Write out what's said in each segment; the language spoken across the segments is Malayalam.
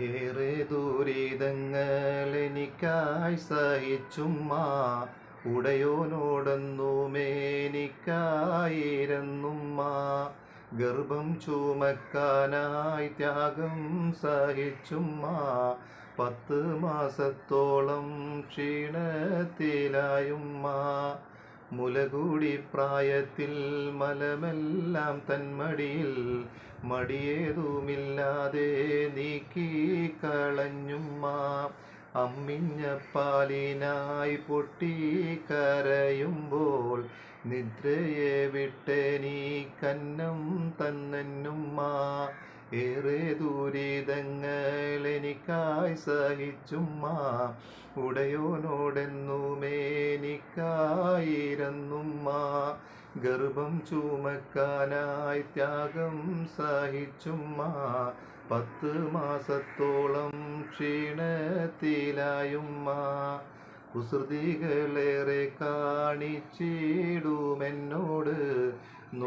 ഏറെ ദുരിതങ്ങൾ എനിക്കായി സഹിച്ചുമ്മ ഉടയോനോടൊന്നുമേനിക്കായിരുന്നുമ്മ. ഗർഭം ചുമക്കാനായി ത്യാഗം സഹിച്ചുമ്മ പത്ത് മാസത്തോളം ക്ഷീണത്തിലായുമ്മ. മുലകൂടി പ്രായത്തിൽ മലമെല്ലാം തന്മടിയിൽ മടിയേതുമില്ലാതെ നീക്കി കളഞ്ഞുമ്മ അമ്മിഞ്ഞപ്പാലിനായി പൊട്ടി കരയുമ്പോൾ നിദ്രയെ വിട്ടെനീ കന്നം തന്നെന്നുമ്മ ഏറെ ദുരിതങ്ങൾ എനിക്കായി സഹിച്ചുമ്മ. ഉടയോനോടെന്നുമേനിക്കായിരുന്നുമ്മ. ഗർഭം ചുമക്കാനായി ത്യാഗം സഹിച്ചുമ്മ. പത്ത് മാസത്തോളം ക്ഷീണത്തിലായുമ്മ. കുസൃതികളേറെ കാണിച്ചിടുമെന്നോട്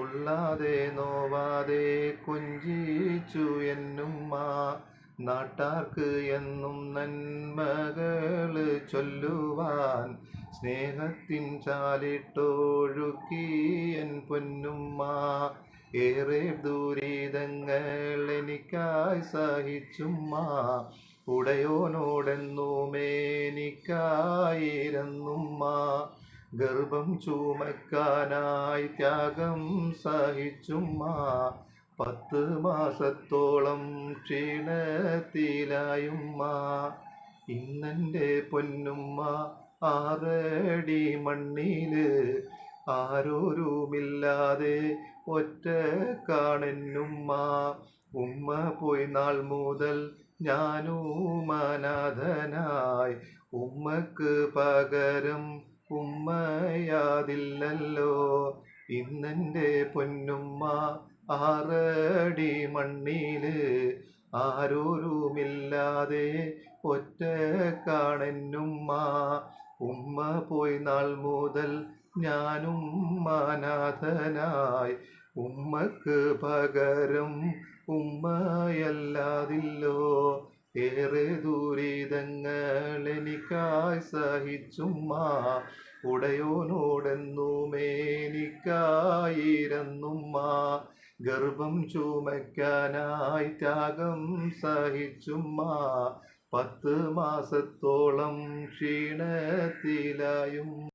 നുള്ളാതെ നോവാതെ കൊഞ്ചിച്ചു എന്നുമ്മ. നാട്ടാർക്ക് എന്നും നന്മകൾ ചൊല്ലുവാൻ സ്നേഹത്തിൻ ചാലിട്ടൊഴുക്കി എൻ പൊന്നുമ്മ. ഏറെ ദുരിതങ്ങൾ എനിക്കായി സഹിച്ചുമ്മ. ഉടയോനോടെന്നുമേനിക്കായിരുന്നുമ്മ ഗർഭം ചുമക്കാനായി ത്യാഗം സഹിച്ചുമ്മ. പത്ത് മാസത്തോളം ക്ഷീണത്തിലായുമ്മ. ഇന്നെന്റെ പൊന്നുമ്മ ആറടി മണ്ണിൽ ആരോരുമില്ലാതെ ഒറ്റ കാണുന്നുമ്മ ഉമ്മ പോയി നാൾ മുതൽ ഞാനൂമനാഥനായി ഉമ്മക്ക് പകരം ഉമ്മയാതില്ലല്ലോ. ഇന്നെന്റെ പൊന്നുമ്മ ആറടി മണ്ണിൽ ആരോരുമില്ലാതെ ഒറ്റ കാണെന്നുമ്മ ഉമ്മ പോയി നാൾ മുതൽ ഞാനും അനാഥനായി. ഉമ്മക്ക് പകരം ഉമ്മയല്ലാതില്ലോ. ഏറെ ദുരിതങ്ങൾ എനിക്കായി സഹിച്ചുമ്മ. ഉടയോനോടെന്നുമേനിക്കായിരുന്നുമ്മ. ഗർഭം ചുമയ്ക്കാനായി ത്യാഗം സഹിച്ചുമ്മ. പത്ത് മാസത്തോളം ക്ഷീണത്തിലായും